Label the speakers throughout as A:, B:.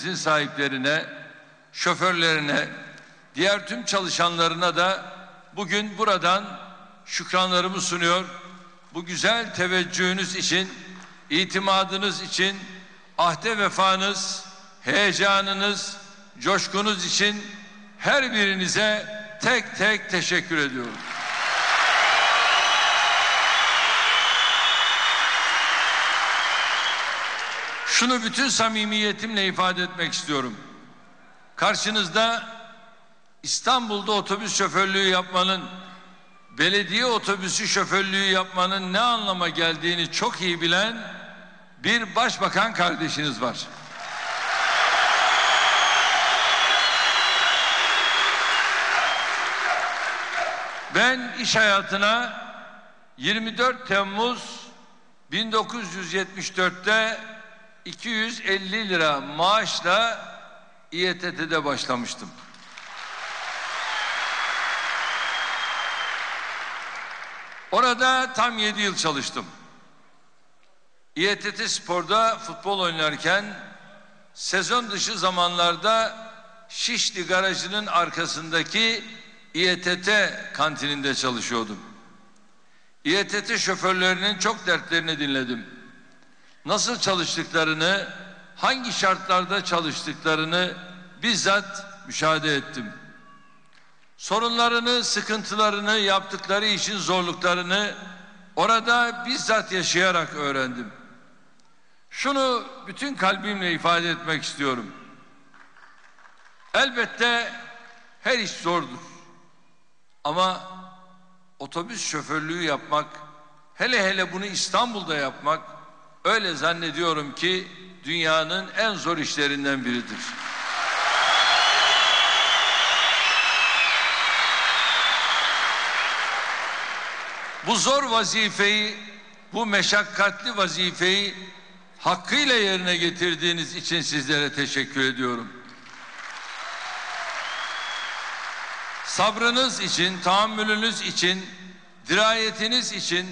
A: Sizin sahiplerine, şoförlerine, diğer tüm çalışanlarına da bugün buradan şükranlarımı sunuyor. Bu güzel teveccühünüz için, itimadınız için, ahde vefanız, heyecanınız, coşkunuz için her birinize tek tek teşekkür ediyorum. Şunu bütün samimiyetimle ifade etmek istiyorum. Karşınızda İstanbul'da otobüs şoförlüğü yapmanın, belediye otobüsü şoförlüğü yapmanın ne anlama geldiğini çok iyi bilen bir başbakan kardeşiniz var. Ben iş hayatına 24 Temmuz 1974'te 250 lira maaşla İETT'de başlamıştım. Orada tam 7 yıl çalıştım. İETT Spor'da futbol oynarken sezon dışı zamanlarda Şişli garajının arkasındaki İETT kantininde çalışıyordum. İETT şoförlerinin çok dertlerini dinledim. Nasıl çalıştıklarını, hangi şartlarda çalıştıklarını bizzat müşahede ettim. Sorunlarını, sıkıntılarını, yaptıkları işin zorluklarını orada bizzat yaşayarak öğrendim. Şunu bütün kalbimle ifade etmek istiyorum. Elbette her iş zordur. Ama otobüs şoförlüğü yapmak, hele hele bunu İstanbul'da yapmak öyle zannediyorum ki dünyanın en zor işlerinden biridir. Bu zor vazifeyi, bu meşakkatli vazifeyi hakkıyla yerine getirdiğiniz için sizlere teşekkür ediyorum. Sabrınız için, tahammülünüz için, dirayetiniz için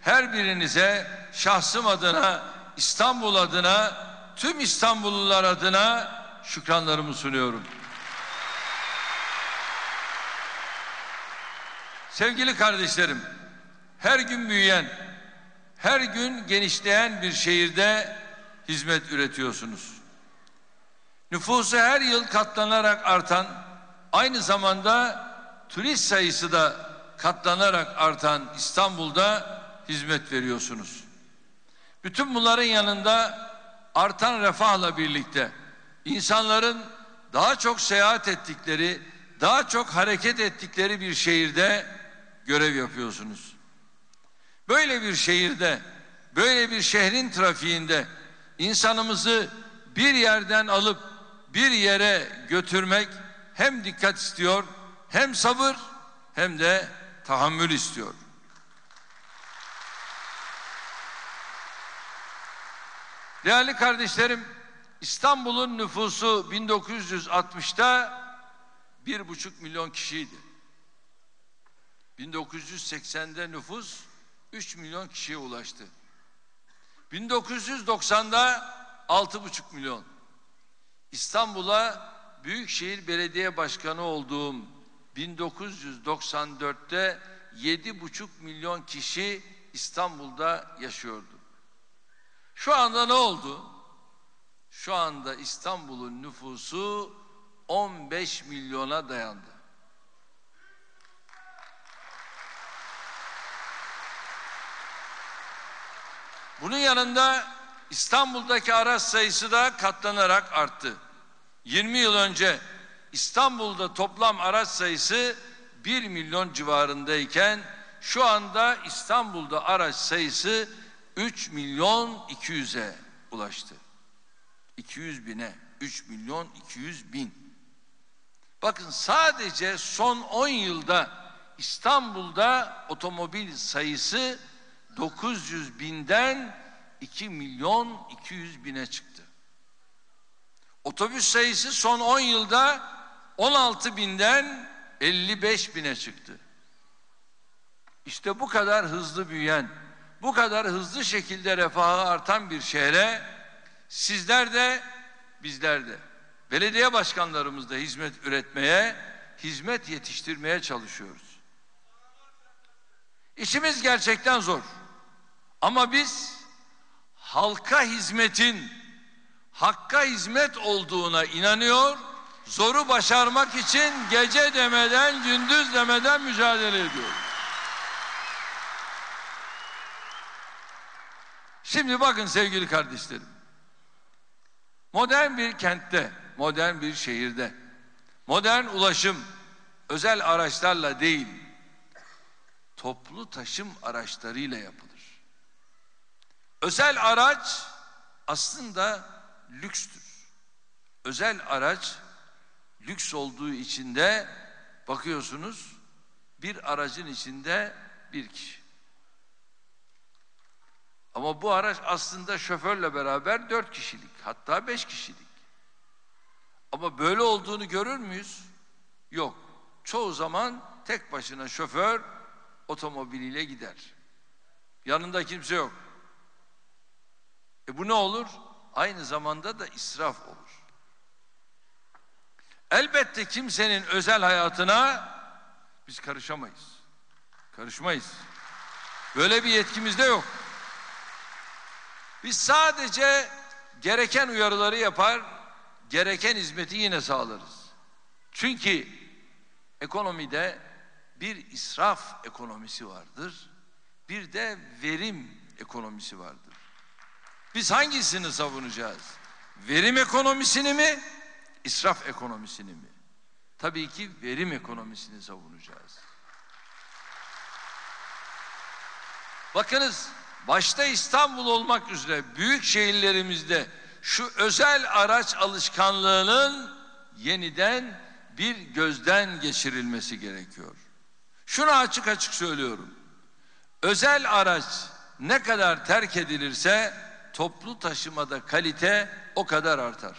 A: her birinize şahsım adına, İstanbul adına, tüm İstanbullular adına şükranlarımı sunuyorum. Sevgili kardeşlerim, her gün büyüyen, her gün genişleyen bir şehirde hizmet üretiyorsunuz. Nüfusu her yıl katlanarak artan, aynı zamanda turist sayısı da katlanarak artan İstanbul'da hizmet veriyorsunuz. Bütün bunların yanında artan refahla birlikte insanların daha çok seyahat ettikleri, daha çok hareket ettikleri bir şehirde görev yapıyorsunuz. Böyle bir şehirde, böyle bir şehrin trafiğinde insanımızı bir yerden alıp bir yere götürmek hem dikkat istiyor, hem sabır, hem de tahammül istiyor. Değerli kardeşlerim, İstanbul'un nüfusu 1960'ta bir buçuk milyon kişiydi. 1980'de nüfus 3 milyon kişiye ulaştı. 1990'da 6,5 milyon. İstanbul'a Büyükşehir Belediye Başkanı olduğum 1994'te 7,5 milyon kişi İstanbul'da yaşıyordu. Şu anda ne oldu? Şu anda İstanbul'un nüfusu 15 milyona dayandı. Bunun yanında İstanbul'daki araç sayısı da katlanarak arttı. 20 yıl önce İstanbul'da toplam araç sayısı 1 milyon civarındayken şu anda İstanbul'da araç sayısı 3 milyon 200'e ulaştı. 200 bine 3 milyon 200 bin. Bakın sadece son 10 yılda İstanbul'da otomobil sayısı 900 binden 2 milyon 200 bine çıktı. Otobüs sayısı son 10 yılda 16 binden 55 bine çıktı. İşte bu kadar hızlı büyüyen, bu kadar hızlı şekilde refahı artan bir şehre sizler de bizler de belediye başkanlarımızda hizmet üretmeye, hizmet yetiştirmeye çalışıyoruz. İşimiz gerçekten zor. Ama biz halka hizmetin hakka hizmet olduğuna inanıyor, zoru başarmak için gece demeden, gündüz demeden mücadele ediyoruz. Şimdi bakın sevgili kardeşlerim. Modern bir kentte, modern bir şehirde, modern ulaşım özel araçlarla değil, toplu taşım araçlarıyla yapılır. Özel araç aslında lükstür. Özel araç lüks olduğu için de bakıyorsunuz bir aracın içinde bir kişi. Ama bu araç aslında şoförle beraber dört kişilik hatta beş kişilik. Ama böyle olduğunu görür müyüz? Yok. Çoğu zaman tek başına şoför otomobiliyle gider. Yanında kimse yok. E bu ne olur? Aynı zamanda da israf olur. Elbette kimsenin özel hayatına biz karışamayız. Karışmayız. Böyle bir yetkimiz de yok. Biz sadece gereken uyarıları yapar, gereken hizmeti yine sağlarız. Çünkü ekonomide bir israf ekonomisi vardır, bir de verim ekonomisi vardır. Biz hangisini savunacağız? Verim ekonomisini mi, israf ekonomisini mi? Tabii ki verim ekonomisini savunacağız. Bakınız başta İstanbul olmak üzere büyük şehirlerimizde şu özel araç alışkanlığının yeniden bir gözden geçirilmesi gerekiyor. Şunu açık açık söylüyorum. Özel araç ne kadar terk edilirse toplu taşımada kalite o kadar artar.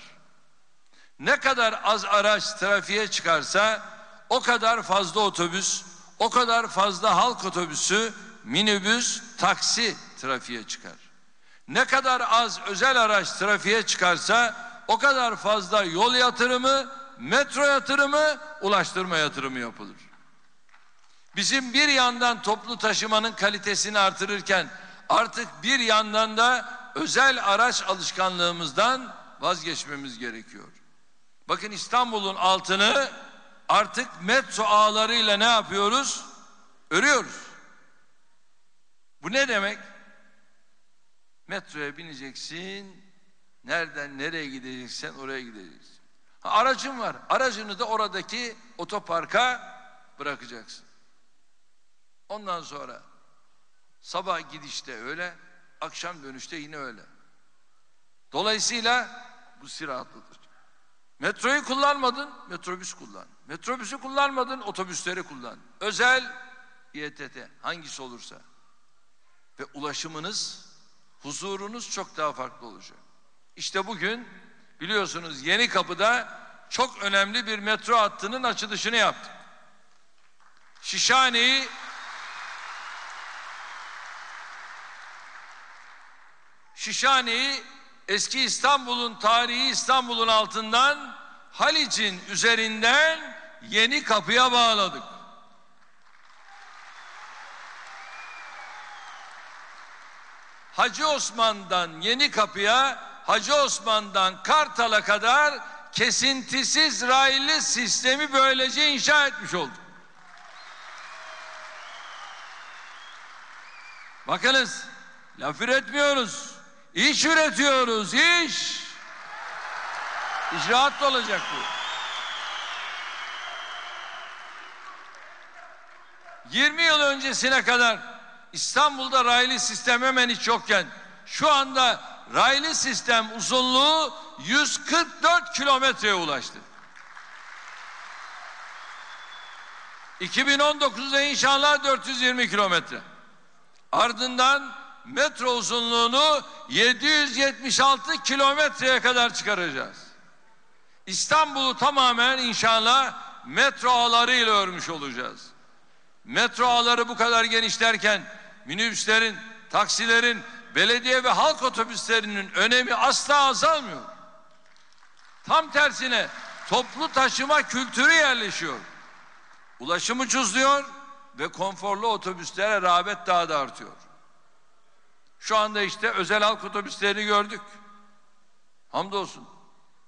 A: Ne kadar az araç trafiğe çıkarsa o kadar fazla otobüs, o kadar fazla halk otobüsü, minibüs, taksi trafiğe çıkar. Ne kadar az özel araç trafiğe çıkarsa o kadar fazla yol yatırımı, metro yatırımı, ulaştırma yatırımı yapılır. Bizim bir yandan toplu taşımanın kalitesini artırırken artık bir yandan da özel araç alışkanlığımızdan vazgeçmemiz gerekiyor. Bakın İstanbul'un altını artık metro ağlarıyla ne yapıyoruz? Örüyoruz. Bu ne demek? Metroya bineceksin, nereden nereye gideceksen oraya gideceksin. Ha, aracın var, aracını da oradaki otoparka bırakacaksın. Ondan sonra sabah gidişte öyle, akşam dönüşte yine öyle. Dolayısıyla bu sıratlıdır. Metroyu kullanmadın, metrobüs kullan. Metrobüsü kullanmadın, otobüsleri kullan. Özel İETT hangisi olursa. Ve ulaşımınız, huzurunuz çok daha farklı olacak. İşte bugün biliyorsunuz Yeni Kapı'da çok önemli bir metro hattının açılışını yaptık. Şişhane'yi Şişhane'yi eski İstanbul'un tarihi İstanbul'un altından Halic'in üzerinden yeni kapıya bağladık. Hacı Osman'dan yeni kapıya, Hacı Osman'dan Kartal'a kadar kesintisiz raylı sistemi böylece inşa etmiş olduk. Bakınız, laf üretmiyoruz. İş üretiyoruz, iş. İcraat da olacak bu. 20 yıl öncesine kadar İstanbul'da raylı sistem hemen hiç yokken şu anda raylı sistem uzunluğu 144 kilometreye ulaştı. 2019'da inşallah 420 kilometre. Ardından metro uzunluğunu 776 kilometreye kadar çıkaracağız. İstanbul'u tamamen inşallah metro ağlarıyla örmüş olacağız. Metro ağları bu kadar genişlerken minibüslerin, taksilerin, belediye ve halk otobüslerinin önemi asla azalmıyor. Tam tersine toplu taşıma kültürü yerleşiyor. Ulaşım ucuzluyor ve konforlu otobüslere rağbet daha da artıyor. Şu anda işte özel halk otobüslerini gördük. Hamdolsun.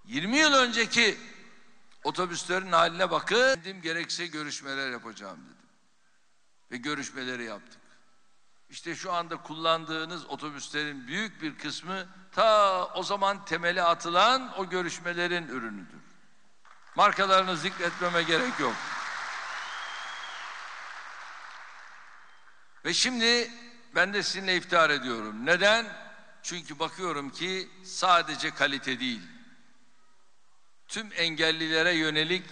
A: 20 yıl önceki otobüslerin haline bakın. Dedim gerekse görüşmeler yapacağım dedim. Ve görüşmeleri yaptık. İşte şu anda kullandığınız otobüslerin büyük bir kısmı ta o zaman temeli atılan o görüşmelerin ürünüdür. Markalarını zikretmeme gerek yok. Ve şimdi ben de sizinle iftihar ediyorum. Neden? Çünkü bakıyorum ki sadece kalite değil. Tüm engellilere yönelik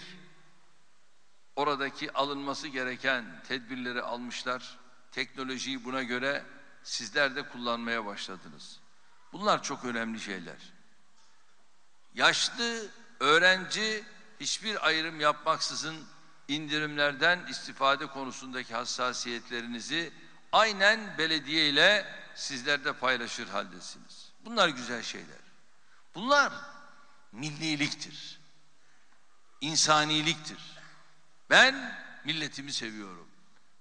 A: oradaki alınması gereken tedbirleri almışlar. Teknolojiyi buna göre sizler de kullanmaya başladınız. Bunlar çok önemli şeyler. Yaşlı, öğrenci hiçbir ayrım yapmaksızın indirimlerden istifade konusundaki hassasiyetlerinizi aynen belediye ile sizler de paylaşır haldesiniz. Bunlar güzel şeyler. Bunlar milliliktir. İnsaniliktir. Ben milletimi seviyorum.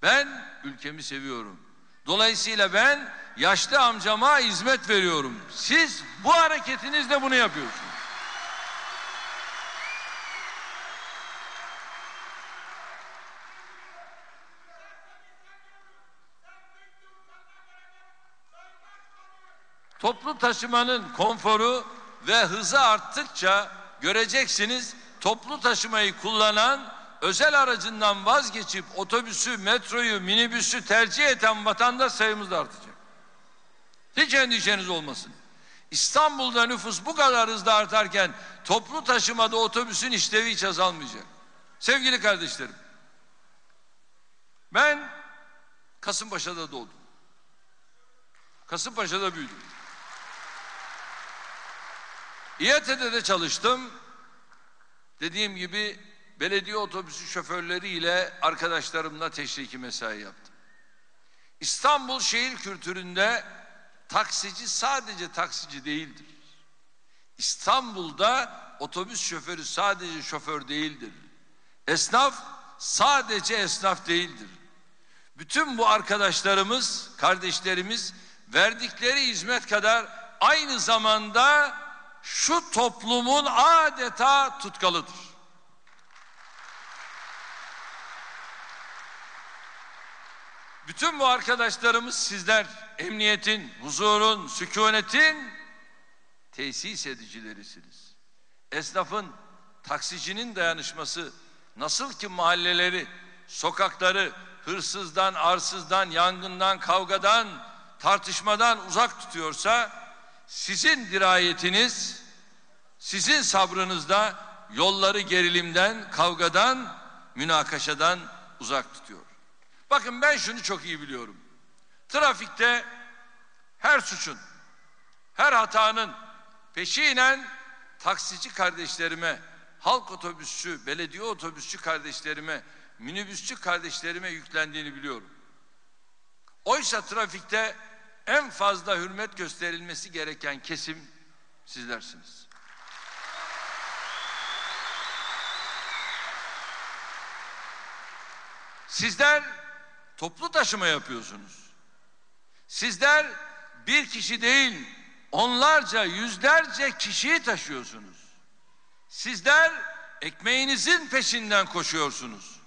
A: Ben ülkemi seviyorum. Dolayısıyla ben yaşlı amcama hizmet veriyorum. Siz bu hareketinizle bunu yapıyorsunuz. Toplu taşımanın konforu ve hızı arttıkça göreceksiniz toplu taşımayı kullanan özel aracından vazgeçip otobüsü, metroyu, minibüsü tercih eden vatandaş sayımız da artacak. Hiç endişeniz olmasın. İstanbul'da nüfus bu kadar hızlı artarken toplu taşımada otobüsün işlevi hiç azalmayacak. Sevgili kardeşlerim, ben Kasımpaşa'da doğdum. Kasımpaşa'da büyüdüm. İETT'de de çalıştım. Dediğim gibi belediye otobüsü şoförleriyle arkadaşlarımla teşriki mesai yaptım. İstanbul şehir kültüründe taksici sadece taksici değildir. İstanbul'da otobüs şoförü sadece şoför değildir. Esnaf sadece esnaf değildir. Bütün bu arkadaşlarımız, kardeşlerimiz verdikleri hizmet kadar aynı zamanda şu toplumun adeta tutkalıdır. Bütün bu arkadaşlarımız sizler emniyetin, huzurun, sükunetin tesis edicilerisiniz. Esnafın, taksicinin dayanışması nasıl ki mahalleleri, sokakları hırsızdan, arsızdan, yangından, kavgadan, tartışmadan uzak tutuyorsa sizin dirayetiniz, sizin sabrınızda yolları gerilimden, kavgadan, münakaşadan uzak tutuyor. Bakın ben şunu çok iyi biliyorum. Trafikte her suçun, her hatanın peşinen taksici kardeşlerime, halk otobüsçü, belediye otobüsçü kardeşlerime, minibüsçü kardeşlerime yüklendiğini biliyorum. Oysa trafikte en fazla hürmet gösterilmesi gereken kesim sizlersiniz. Sizler toplu taşıma yapıyorsunuz. Sizler bir kişi değil, onlarca, yüzlerce kişiyi taşıyorsunuz. Sizler ekmeğinizin peşinden koşuyorsunuz.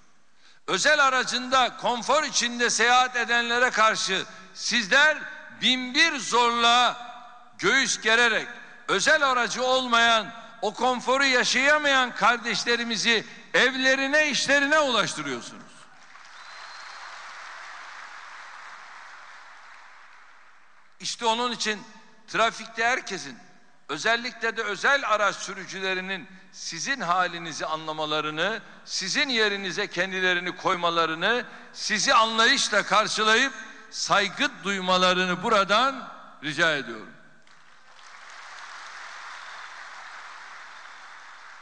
A: Özel aracında konfor içinde seyahat edenlere karşı sizler binbir zorla göğüs gererek özel aracı olmayan o konforu yaşayamayan kardeşlerimizi evlerine işlerine ulaştırıyorsunuz. İşte onun için trafikte herkesin özellikle de özel araç sürücülerinin sizin halinizi anlamalarını, sizin yerinize kendilerini koymalarını, sizi anlayışla karşılayıp saygı duymalarını buradan rica ediyorum.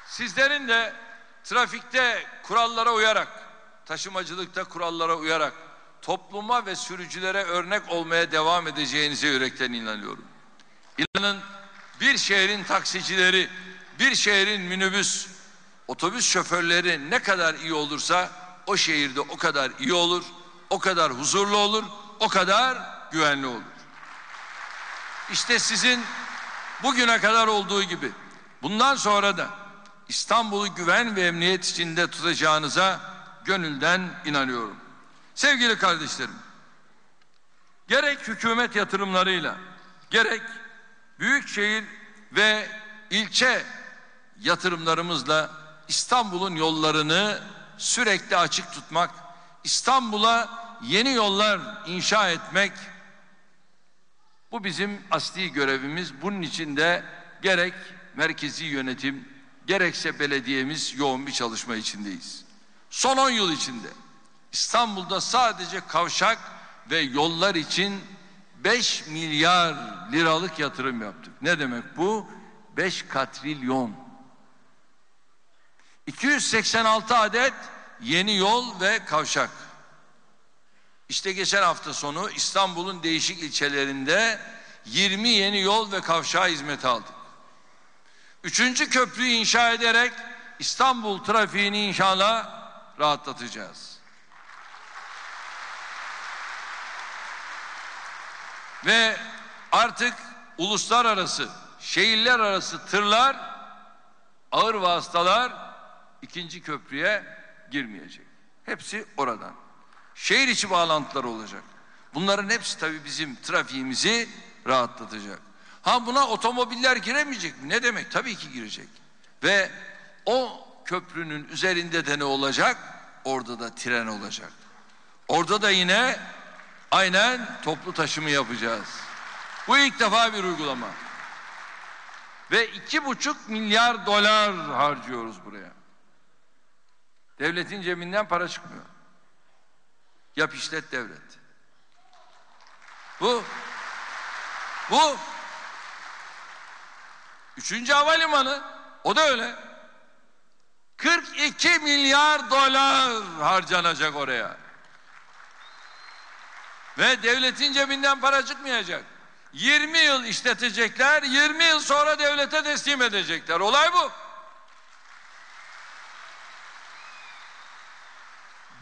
A: Sizlerin de trafikte kurallara uyarak, taşımacılıkta kurallara uyarak topluma ve sürücülere örnek olmaya devam edeceğinize yürekten inanıyorum. İnanın bir şehrin taksicileri, bir şehrin minibüs, otobüs şoförleri ne kadar iyi olursa o şehirde o kadar iyi olur, o kadar huzurlu olur, o kadar güvenli olur. İşte sizin bugüne kadar olduğu gibi bundan sonra da İstanbul'u güven ve emniyet içinde tutacağınıza gönülden inanıyorum. Sevgili kardeşlerim, gerek hükümet yatırımlarıyla, gerek büyükşehir ve ilçe yatırımlarımızla İstanbul'un yollarını sürekli açık tutmak, İstanbul'a yeni yollar inşa etmek bu bizim asli görevimiz. Bunun için de gerek merkezi yönetim gerekse belediyemiz yoğun bir çalışma içindeyiz. Son 10 yıl içinde İstanbul'da sadece kavşak ve yollar için 5 milyar liralık yatırım yaptık. Ne demek bu? 5 katrilyon. 286 adet yeni yol ve kavşak. İşte geçen hafta sonu İstanbul'un değişik ilçelerinde 20 yeni yol ve kavşağı hizmete aldık. Üçüncü köprüyü inşa ederek İstanbul trafiğini inşallah rahatlatacağız. Ve artık uluslararası, şehirler arası tırlar, ağır vasıtalar ikinci köprüye girmeyecek. Hepsi oradan. Şehir içi bağlantılar olacak. Bunların hepsi tabii bizim trafiğimizi rahatlatacak. Ha buna otomobiller giremeyecek mi? Ne demek? Tabii ki girecek. Ve o köprünün üzerinde de ne olacak? Orada da tren olacak. Orada da yine aynen toplu taşımı yapacağız. Bu ilk defa bir uygulama. Ve iki buçuk milyar dolar harcıyoruz buraya. Devletin cebinden para çıkmıyor. Yap işlet devlet. Bu bu Üçüncü havalimanı o da öyle. 42 milyar dolar harcanacak oraya. Ve devletin cebinden para çıkmayacak. 20 yıl işletecekler, 20 yıl sonra devlete teslim edecekler. Olay bu.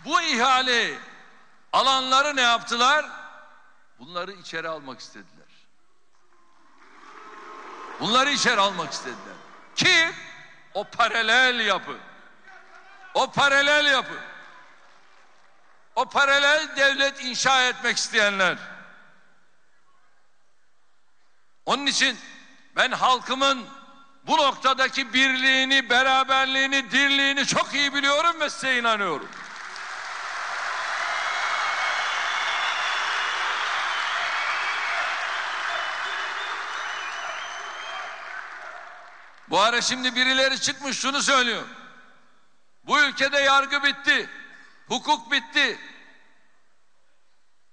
A: Bu ihale alanları ne yaptılar? Bunları içeri almak istediler. Bunları içeri almak istediler. Kim? O paralel yapı. O paralel yapı. O paralel devlet inşa etmek isteyenler. Onun için ben halkımın bu noktadaki birliğini, beraberliğini, dirliğini çok iyi biliyorum ve size inanıyorum. Bu ara şimdi birileri çıkmış şunu söylüyor. Bu ülkede yargı bitti. Hukuk bitti.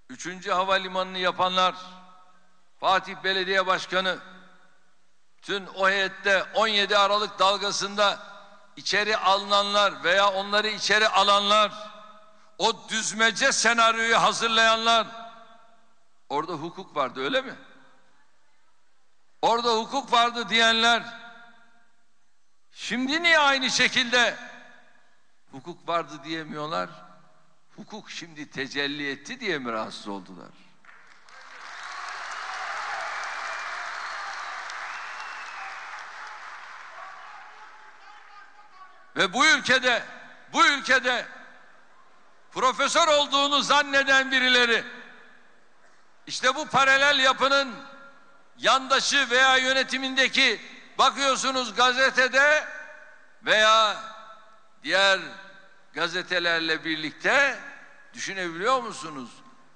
A: Üçüncü havalimanını yapanlar, Fatih Belediye Başkanı, tüm o heyette 17 Aralık dalgasında içeri alınanlar veya onları içeri alanlar, o düzmece senaryoyu hazırlayanlar, orada hukuk vardı öyle mi? Orada hukuk vardı diyenler, Şimdi niye aynı şekilde hukuk vardı diyemiyorlar? Hukuk şimdi tecelli etti diye mi rahatsız oldular? Ve bu ülkede, bu ülkede profesör olduğunu zanneden birileri işte bu paralel yapının yandaşı veya yönetimindeki bakıyorsunuz gazetede veya diğer gazetelerle birlikte düşünebiliyor musunuz?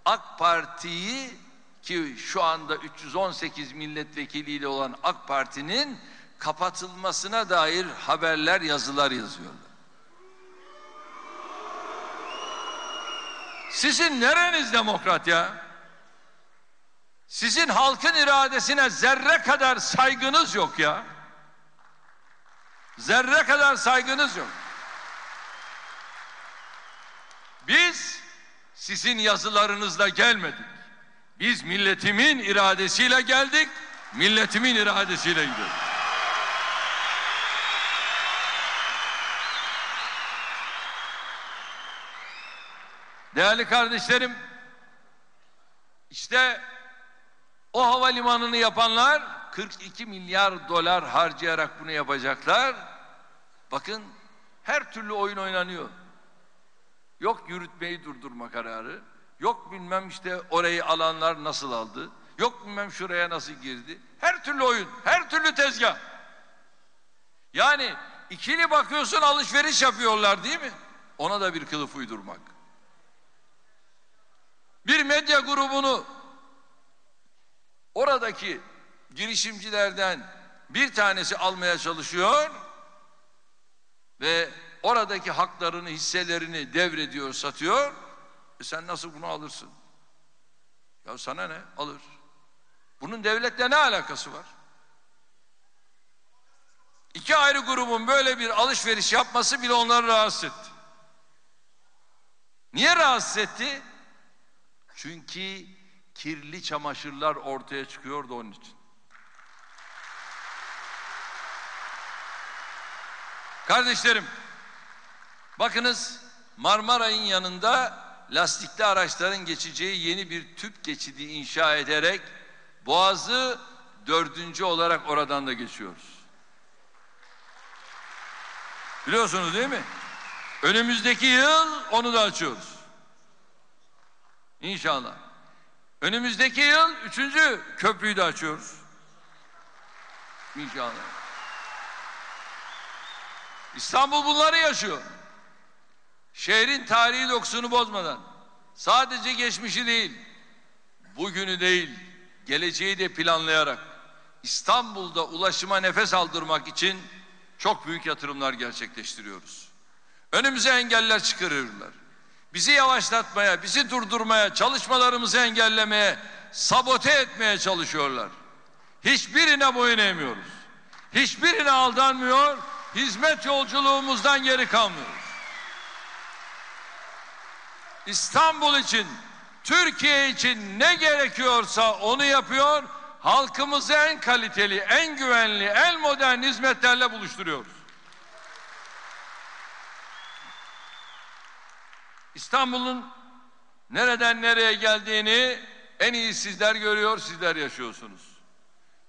A: AK Parti'yi ki şu anda 318 milletvekiliyle olan AK Parti'nin kapatılmasına dair haberler, yazılar yazıyorlar. Sizin nereniz demokrat ya? Sizin halkın iradesine zerre kadar saygınız yok ya. Zerre kadar saygınız yok. Biz sizin yazılarınızla gelmedik. Biz milletimin iradesiyle geldik, milletimin iradesiyle gidiyoruz. Değerli kardeşlerim, işte o havalimanını yapanlar 42 milyar dolar harcayarak bunu yapacaklar. Bakın her türlü oyun oynanıyor. Yok yürütmeyi durdurma kararı. Yok bilmem işte orayı alanlar nasıl aldı. Yok bilmem şuraya nasıl girdi. Her türlü oyun, her türlü tezgah. Yani ikili bakıyorsun alışveriş yapıyorlar değil mi? Ona da bir kılıf uydurmak. Bir medya grubunu oradaki girişimcilerden bir tanesi almaya çalışıyor ve oradaki haklarını, hisselerini devrediyor, satıyor. E sen nasıl bunu alırsın? Ya sana ne? Alır. Bunun devletle ne alakası var? İki ayrı grubun böyle bir alışveriş yapması bile onları rahatsız etti. Niye rahatsız etti? Çünkü kirli çamaşırlar ortaya çıkıyordu onun için. Kardeşlerim, bakınız Marmaray'ın yanında lastikli araçların geçeceği yeni bir tüp geçidi inşa ederek Boğaz'ı dördüncü olarak oradan da geçiyoruz. Biliyorsunuz değil mi? Önümüzdeki yıl onu da açıyoruz. İnşallah. Önümüzdeki yıl üçüncü köprüyü de açıyoruz. İnşallah. İstanbul bunları yaşıyor. Şehrin tarihi dokusunu bozmadan sadece geçmişi değil, bugünü değil, geleceği de planlayarak İstanbul'da ulaşıma nefes aldırmak için çok büyük yatırımlar gerçekleştiriyoruz. Önümüze engeller çıkarıyorlar. Bizi yavaşlatmaya, bizi durdurmaya, çalışmalarımızı engellemeye, sabote etmeye çalışıyorlar. Hiçbirine boyun eğmiyoruz. Hiçbirine aldanmıyor, hizmet yolculuğumuzdan geri kalmıyoruz. İstanbul için, Türkiye için ne gerekiyorsa onu yapıyor, halkımızı en kaliteli, en güvenli, en modern hizmetlerle buluşturuyoruz. İstanbul'un nereden nereye geldiğini en iyi sizler görüyor, sizler yaşıyorsunuz.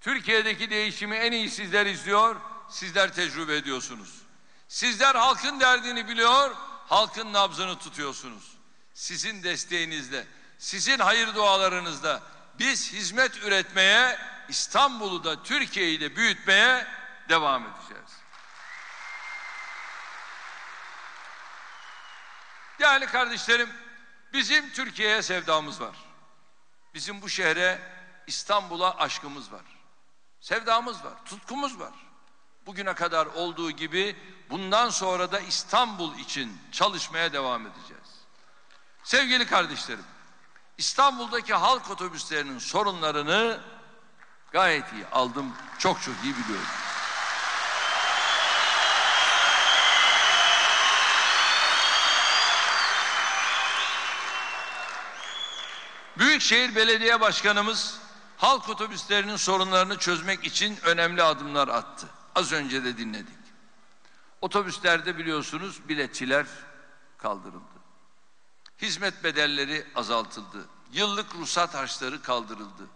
A: Türkiye'deki değişimi en iyi sizler izliyor, sizler tecrübe ediyorsunuz. Sizler halkın derdini biliyor, halkın nabzını tutuyorsunuz. Sizin desteğinizle, sizin hayır dualarınızla biz hizmet üretmeye, İstanbul'u da Türkiye'yi de büyütmeye devam edeceğiz. Değerli kardeşlerim, bizim Türkiye'ye sevdamız var. Bizim bu şehre, İstanbul'a aşkımız var. Sevdamız var, tutkumuz var. Bugüne kadar olduğu gibi bundan sonra da İstanbul için çalışmaya devam edeceğiz. Sevgili kardeşlerim, İstanbul'daki halk otobüslerinin sorunlarını gayet iyi aldım, çok çok iyi biliyorum. Büyükşehir Belediye Başkanımız halk otobüslerinin sorunlarını çözmek için önemli adımlar attı. Az önce de dinledik. Otobüslerde biliyorsunuz biletçiler kaldırıldı. Hizmet bedelleri azaltıldı. Yıllık ruhsat harçları kaldırıldı.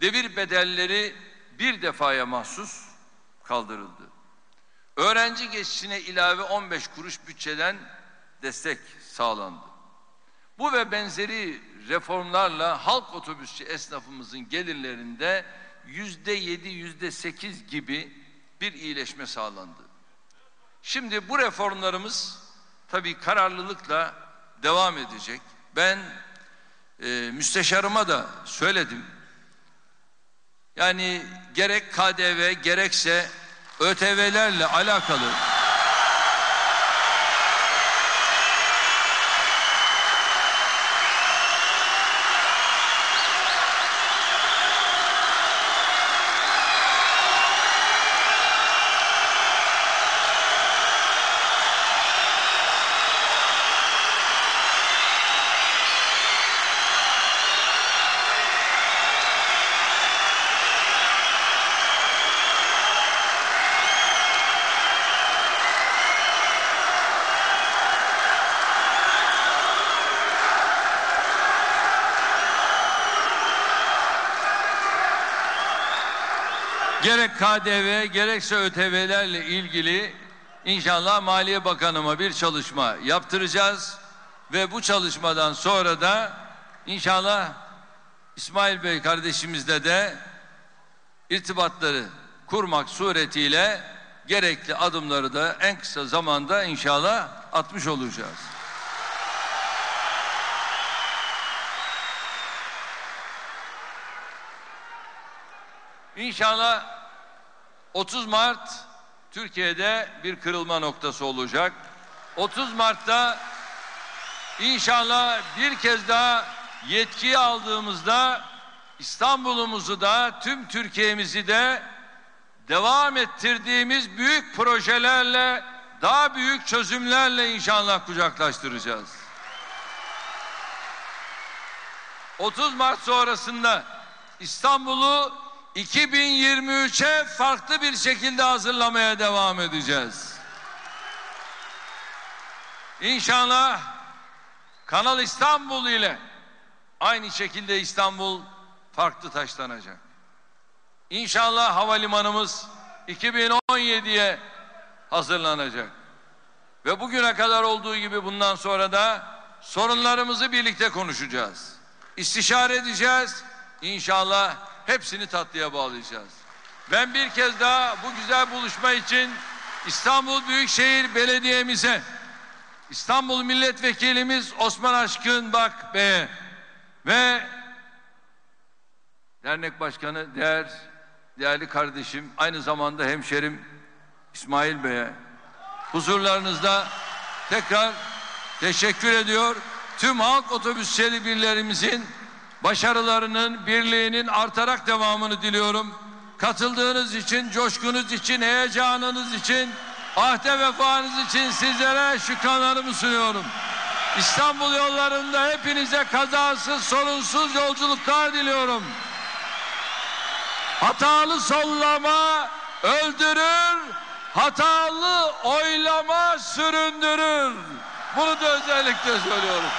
A: Devir bedelleri bir defaya mahsus kaldırıldı. Öğrenci geçişine ilave 15 kuruş bütçeden destek sağlandı. Bu ve benzeri reformlarla halk otobüsçü esnafımızın gelirlerinde yüzde yedi, yüzde sekiz gibi bir iyileşme sağlandı. Şimdi bu reformlarımız tabii kararlılıkla devam edecek. Ben e, müsteşarıma da söyledim. Yani gerek KDV gerekse ÖTV'lerle alakalı KDV gerekse ÖTV'lerle ilgili inşallah Maliye Bakanıma bir çalışma yaptıracağız ve bu çalışmadan sonra da inşallah İsmail Bey kardeşimizle de irtibatları kurmak suretiyle gerekli adımları da en kısa zamanda inşallah atmış olacağız. İnşallah 30 Mart Türkiye'de bir kırılma noktası olacak. 30 Mart'ta inşallah bir kez daha yetkiyi aldığımızda İstanbul'umuzu da tüm Türkiye'mizi de devam ettirdiğimiz büyük projelerle daha büyük çözümlerle inşallah kucaklaştıracağız. 30 Mart sonrasında İstanbul'u 2023'e farklı bir şekilde hazırlamaya devam edeceğiz. İnşallah Kanal İstanbul ile aynı şekilde İstanbul farklı taşlanacak. İnşallah havalimanımız 2017'ye hazırlanacak. Ve bugüne kadar olduğu gibi bundan sonra da sorunlarımızı birlikte konuşacağız. İstişare edeceğiz. İnşallah hepsini tatlıya bağlayacağız. Ben bir kez daha bu güzel buluşma için İstanbul Büyükşehir Belediye'mize, İstanbul Milletvekilimiz Osman Aşkın Bak Bey'e ve dernek başkanı değer, değerli kardeşim, aynı zamanda hemşerim İsmail Bey'e huzurlarınızda tekrar teşekkür ediyor. Tüm halk otobüsçeli birlerimizin başarılarının, birliğinin artarak devamını diliyorum. Katıldığınız için, coşkunuz için, heyecanınız için, ahde vefanız için sizlere şükranlarımı sunuyorum. İstanbul yollarında hepinize kazasız, sorunsuz yolculuklar diliyorum. Hatalı sollama öldürür, hatalı oylama süründürür. Bunu da özellikle söylüyorum.